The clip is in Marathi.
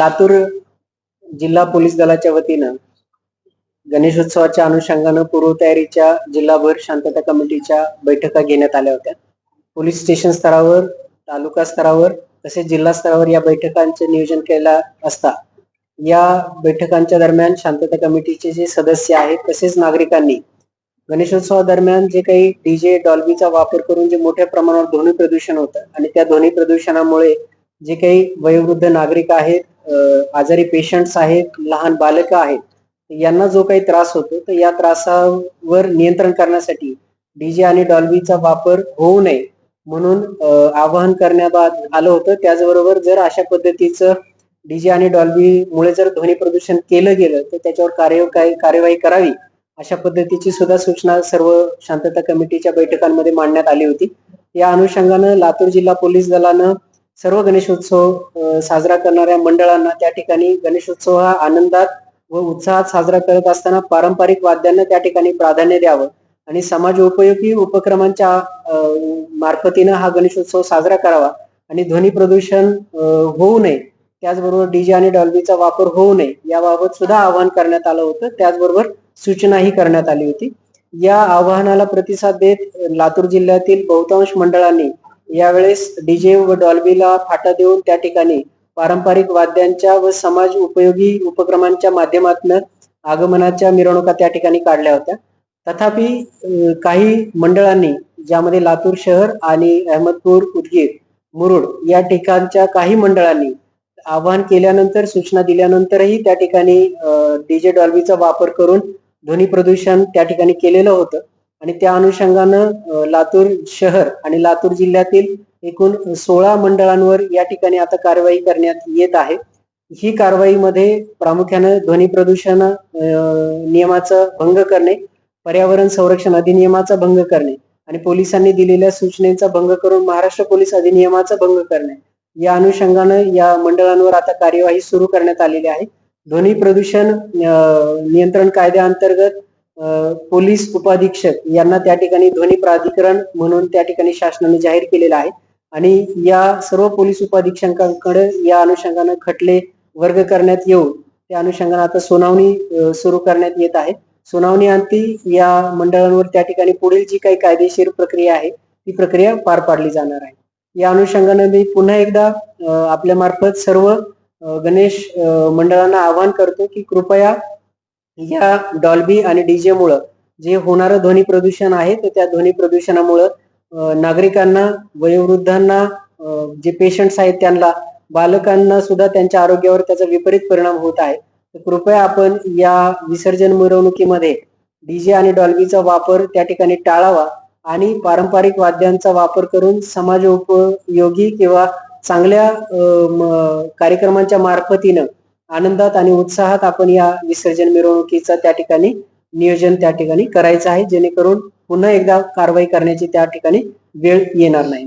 लातूर जिल्हा पोलीस दलाच्या वतीनं गणेशोत्सवाच्या अनुषंगानं पूर्वतयारीच्या जिल्हाभर शांतता कमिटीच्या बैठका घेण्यात आल्या होत्या. पोलीस स्टेशन स्तरावर तालुका स्तरावर तसेच जिल्हा स्तरावर या बैठकांचे नियोजन केला असता या बैठकांच्या दरम्यान शांतता कमिटीचे जे सदस्य आहेत तसेच नागरिकांनी गणेशोत्सवादरम्यान जे काही डीजे डॉल्बीचा वापर करून जे मोठ्या प्रमाणावर ध्वनी प्रदूषण होतं आणि त्या ध्वनी प्रदूषणामुळे जे काही वयोवृद्ध नागरिक आहेत आजारी पेशंट्स आहेत लहान बालकं आहेत यांना जो काही त्रास होतो तर या त्रासावर नियंत्रण करण्यासाठी डीजे आणि डॉल्बीचा वापर होऊ नये म्हणून आवाहन करण्यात आलं होतं. त्याचबरोबर जर अशा पद्धतीचं डीजे आणि डॉल्बी मुळे जर ध्वनी प्रदूषण केलं गेलं तर त्याच्यावर कार्य काय- कार्यवाही करावी अशा पद्धतीची सुद्धा सूचना सर्व शांतता कमिटीच्या बैठकांमध्ये मांडण्यात आली होती. या अनुषंगानं लातूर जिल्हा पोलीस दलानं सर्व गणेशोत्सव साजरा करणाऱ्या मंडळांना त्या ठिकाणी गणेशोत्सव हा आनंदात व उत्साहात साजरा करत असताना पारंपरिक वाद्यांना त्या ठिकाणी प्राधान्य द्यावं. आणि समाज उपयोगी उपक्रमांच्या मार्फतीनं हा गणेशोत्सव साजरा करावा. आणि ध्वनी प्रदूषण होऊ नये त्याचबरोबर डीजे आणि डॉल्बीचा वापर होऊ नये याबाबत सुद्धा आवाहन करण्यात आलं होतं. त्याचबरोबर सूचनाही करण्यात आली होती. या आवाहनाला प्रतिसाद देत लातूर जिल्ह्यातील बहुतांश मंडळांनी यावेळेस डीजे व डॉल्बीला फाटा देऊन त्या ठिकाणी पारंपरिक वाद्यांच्या व समाज उपयोगी उपक्रमांच्या माध्यमातून आगमनाच्या मिरवणुका त्या ठिकाणी काढल्या होत्या. तथापि काही मंडळांनी ज्यामध्ये लातूर शहर आणि अहमदपूर उदगीर मुरुड या ठिकाणच्या काही मंडळांनी आवाहन केल्यानंतर सूचना दिल्यानंतरही त्या ठिकाणी डीजे डॉल्बीचा वापर करून ध्वनी प्रदूषण त्या ठिकाणी केलेलं होतं. आणि त्या अनुषंगानं लातूर शहर आणि लातूर जिल्ह्यातील एकूण सोळा मंडळांवर या ठिकाणी आता कारवाई करण्यात येत आहे. ही कारवाईमध्ये प्रामुख्यानं ध्वनी प्रदूषण नियमाचा भंग करणे पर्यावरण संरक्षण अधिनियमाचा भंग करणे आणि पोलिसांनी दिलेल्या सूचनेचा भंग करून महाराष्ट्र पोलीस अधिनियमाचा भंग करणे या अनुषंगानं या मंडळांवर आता कार्यवाही सुरू करण्यात आलेली आहे. ध्वनी प्रदूषण नियंत्रण कायद्याअंतर्गत पोलीस उपाधीक्षक यांना त्या ठिकाणी ध्वनी प्राधिकरण म्हणून त्या ठिकाणी शासनाने जाहीर केलेलं आहे. आणि या सर्व पोलीस उपाधीक्षकांकडे या अनुषंगानं खटले वर्ग करण्यात येऊन त्या अनुषंगानं आता सुनावणी सुरू करण्यात येत आहे. सुनावणी अंती या मंडळांवर त्या ठिकाणी पुढील जी काही कायदेशीर प्रक्रिया आहे ती प्रक्रिया पार पाडली जाणार आहे. या अनुषंगानं मी पुन्हा एकदा आपल्या मार्फत सर्व गणेश मंडळांना आवाहन करतो की कृपया या डॉल्बी आणि डीजे मुळे जे होणारं ध्वनी प्रदूषण आहे तर त्या ध्वनी प्रदूषणामुळं नागरिकांना वयोवृद्धांना जे पेशंट्स आहेत त्यांना बालकांना सुद्धा त्यांच्या आरोग्यावर त्याचा विपरीत परिणाम होत आहे. तर कृपया आपण या विसर्जन मिरवणुकीमध्ये डीजे आणि डॉल्बीचा वापर त्या ठिकाणी टाळावा आणि पारंपरिक वाद्यांचा वापर करून समाज उपयोगी किंवा चांगल्या कार्यक्रमांच्या मार्फतीनं आनंदात आणि उत्साहात आपण या विसर्जन मिरवणुकीचं त्या ठिकाणी नियोजन त्या ठिकाणी करायचं आहे जेणेकरून पुन्हा एकदा कारवाई करण्याची त्या ठिकाणी वेळ येणार नाही.